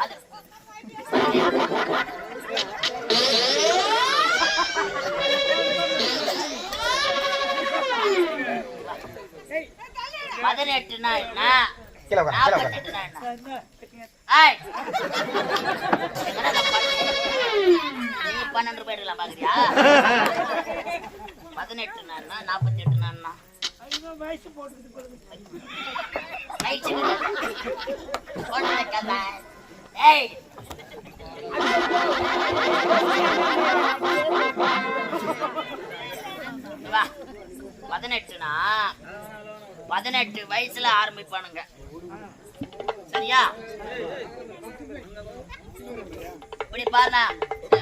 அது பதினெட்டுனா என்ன கீழே உட்காரு, கீழே உட்காரு. நாற்பத்தெட்டுனா என்ன ஏய். என்னடா பண்ணு? நீ பன்னெண்டு ரூபாய் எடுக்கலாம் பாக்குறியா பதினெட்டுனா என்ன நாற்பத்தெட்டுனா என்ன வயிற்று போட்டு வைக்காத. ஏய் பதினெட்டுனா பதினெட்டு வயசுல ஆரம்பிப்பானுங்க. சரியா? இப்படி பாருண்ணா.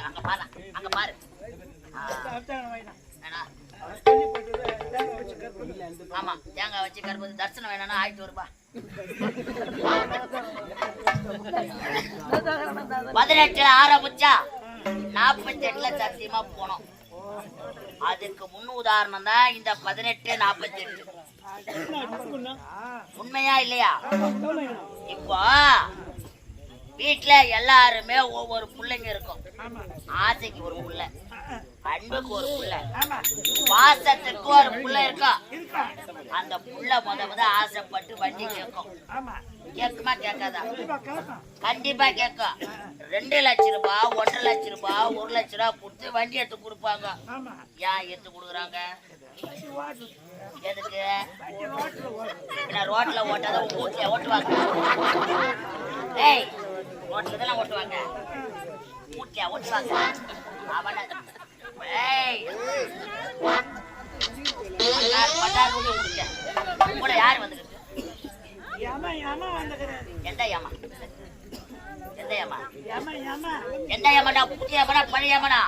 அங்க பாரு அங்க பாரு. ஆமா தேங்காய் வச்சு கருப்பது தரிசனம் வேணும்னா ஆயிட்டு வருபா பதினெட்டுல ஆரம்பிச்சா நாற்பத்தி எட்டுல சத்தியமா போனோம். அதுக்கு முன் உதாரணம் தான் இந்த பதினெட்டு நாற்பத்தி எட்டு உண்மையா இல்லையா? இப்போ வீட்டுல எல்லாருமே ஒவ்வொரு பிள்ளைங்க இருக்கும். ஆசைக்கு ஒரு பிள்ளை அன்புக்கு ஒரு பிள்ளை பாசத்துக்கு ஒரு பிள்ளை இருக்கும் அந்த புள்ள முத முத ஆசைப்பட்டு வண்டி கேட்கும் கேட்குமா கேட்காதா கண்டிப்பா கேட்கும் ரெண்டு லட்சம் ரூபாய் ஒன்றரை லட்சம் ரூபாய் ஒரு லட்ச ரூபா கொடுத்து வண்டி எடுத்து கொடுப்பாங்க. ஏன் எடுத்து கொடுக்குறாங்க? எதுக்கு? நான் ரோட்ல ஓட்டாத? உங்க வீட்டுல ஓட்டுவாங்க. ஏய் தானே ஓட்டுவாங்க. வீட்டுல ஓட்டுவாங்க. அவன ஏய். கூட முடிக்க கூட யார் வந்துருக்கு? எந்த ஏமா? எந்த ஏமா? எந்த ஏமாடா? புதிய ஏமாடா? பழைய ஏமாடா?